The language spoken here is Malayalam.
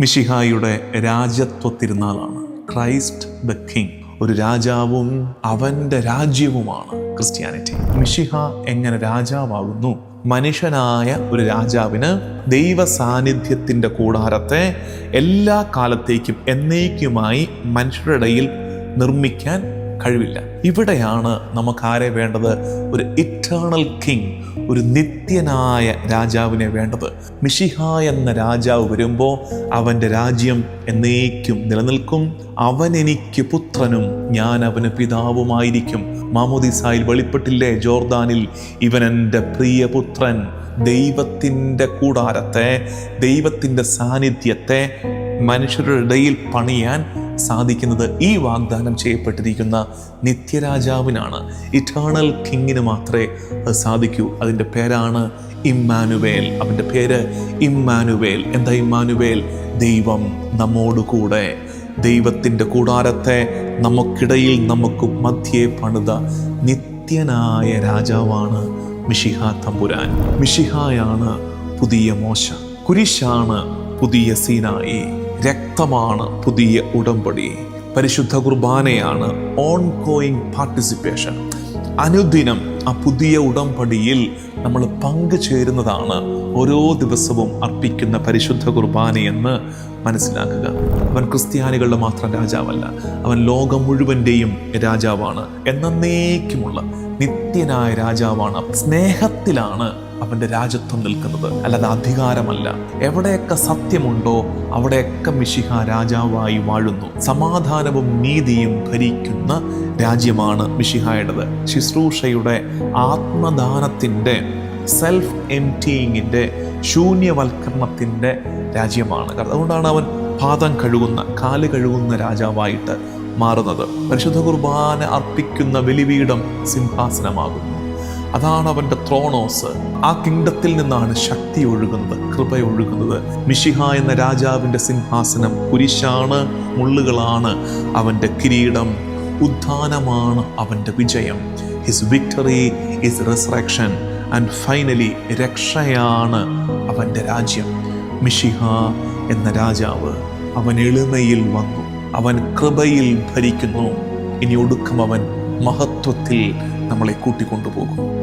മിഷിഹായുടെ രാജ്യത്വ തിരുനാളാണ് ക്രൈസ്റ്റ് ദ കിങ് ഒരു രാജാവും അവന്റെ രാജ്യവുമാണ് ക്രിസ്ത്യാനിറ്റി. മിഷിഹ എങ്ങനെ രാജാവാകുന്നു? മനുഷ്യനായ ഒരു രാജാവിന് ദൈവ സാന്നിധ്യത്തിന്റെ കൂടാരത്തെ എല്ലാ കാലത്തേക്കും എന്നേക്കുമായി മനുഷ്യരുടെ നിർമ്മിക്കാൻ കഴിവില്ല. ഇവിടെയാണ് നമുക്ക് ആരെ വേണ്ടത് ഒരു ഇറ്റേണൽ കിങ് ഒരു നിത്യനായ രാജാവിനെ വേണ്ടത്. മിഷിഹ എന്ന രാജാവ് വരുമ്പോൾ അവന്റെ രാജ്യം എന്നേക്കും നിലനിൽക്കും. അവൻ എനിക്ക് പുത്രനും ഞാൻ അവന് പിതാവുമായിരിക്കും. മാമോദിസായിൽ വെളിപ്പെട്ടില്ലേ ജോർദാനിൽ? ഇവൻ എന്റെ പ്രിയപുത്രൻ ദൈവത്തിന്റെ കൂടാരത്തെ ദൈവത്തിന്റെ സാന്നിധ്യത്തെ മനുഷ്യരുടെ ഇടയിൽ പണിയാൻ സാധിക്കുന്നത് ഈ വാഗ്ദാനം ചെയ്യപ്പെട്ടിരിക്കുന്ന നിത്യരാജാവിനാണ്. ഇറ്റേണൽ കിങ്ങിന് മാത്രമേ അത് സാധിക്കൂ. അതിന്റെ പേരാണ് ഇമ്മാനുവേൽ. അവന്റെ പേര് ഇമ്മാനുവേൽ. എന്താ ഇമ്മാനുവേൽ? ദൈവം നമ്മോടുകൂടെ. ദൈവത്തിന്റെ കൂടാരത്തെ നമുക്കിടയിൽ നമുക്ക് മധ്യേ പണിത നിത്യനായ രാജാവാണ് മിഷിഹ തമ്പുരാൻ. മിഷിഹായാണ് പുതിയ മോശ. കുരിശാണ് പുതിയ സീനായി. രക്തമാണ് പുതിയ ഉടമ്പടി. പരിശുദ്ധ കുർബാനയാണ് ഓൺ ഗോയിങ് പാർട്ടിസിപ്പേഷൻ അനുദിനം ആ പുതിയ ഉടമ്പടിയിൽ നമ്മൾ പങ്കുചേരുന്നതാണ് ഓരോ ദിവസവും അർപ്പിക്കുന്ന പരിശുദ്ധ കുർബാനയെന്ന് മനസ്സിലാക്കുക. അവൻ ക്രിസ്ത്യാനികളുടെ മാത്രം രാജാവല്ല അവൻ ലോകം മുഴുവന്റെയും രാജാവാണ്. എന്നേക്കുമുള്ള നിത്യനായ രാജാവാണ്. സ്നേഹത്തിലാണ് അവന്റെ രാജ്യത്വം നിൽക്കുന്നത്. അല്ലാതെ അധികാരമല്ല. എവിടെയൊക്കെ സത്യമുണ്ടോ അവിടെയൊക്കെ മിഷിഹ രാജാവായി വാഴുന്നു. സമാധാനവും നീതിയും ഭരിക്കുന്ന രാജ്യമാണ് മിഷിഹായുടേത് ശുശ്രൂഷയുടെ ആത്മദാനത്തിന്റെ സെൽഫ് എംറ്റിയിങ്ങിന്റെ ശൂന്യവൽക്കരണത്തിന്റെ രാജ്യമാണ്. അതുകൊണ്ടാണ് അവൻ പാദം കഴുകുന്ന കാൽ കഴുകുന്ന രാജാവായിട്ട് മാറുന്നത്. പരിശുദ്ധ കുർബാന അർപ്പിക്കുന്ന ബലിപീഠം സിംഹാസനമാകുന്നു. അതാണ് അവന്റെ ത്രോണോസ്. ആ കിങ്ഡത്തിൽ നിന്നാണ് ശക്തി ഒഴുകുന്നത് കൃപ ഒഴുകുന്നത്. മിഷിഹ എന്ന രാജാവിന്റെ സിംഹാസനം കുരിശാണ് മുള്ളുകളാണ് അവന്റെ കിരീടം. ഉദ്ധാനമാണ് അവന്റെ വിജയം. His victory is resurrection and finally രക്ഷയാണ് അവന്റെ രാജ്യം. മിഷിഹ എന്ന രാജാവ് അവൻ എളിമയിൽ വന്നു അവൻ കൃപയിൽ ഭരിക്കുന്നു. ഇനി ഒടുക്കം അവൻ മഹത്വത്തിൽ നമ്മളെ കൂട്ടിക്കൊണ്ടുപോകും.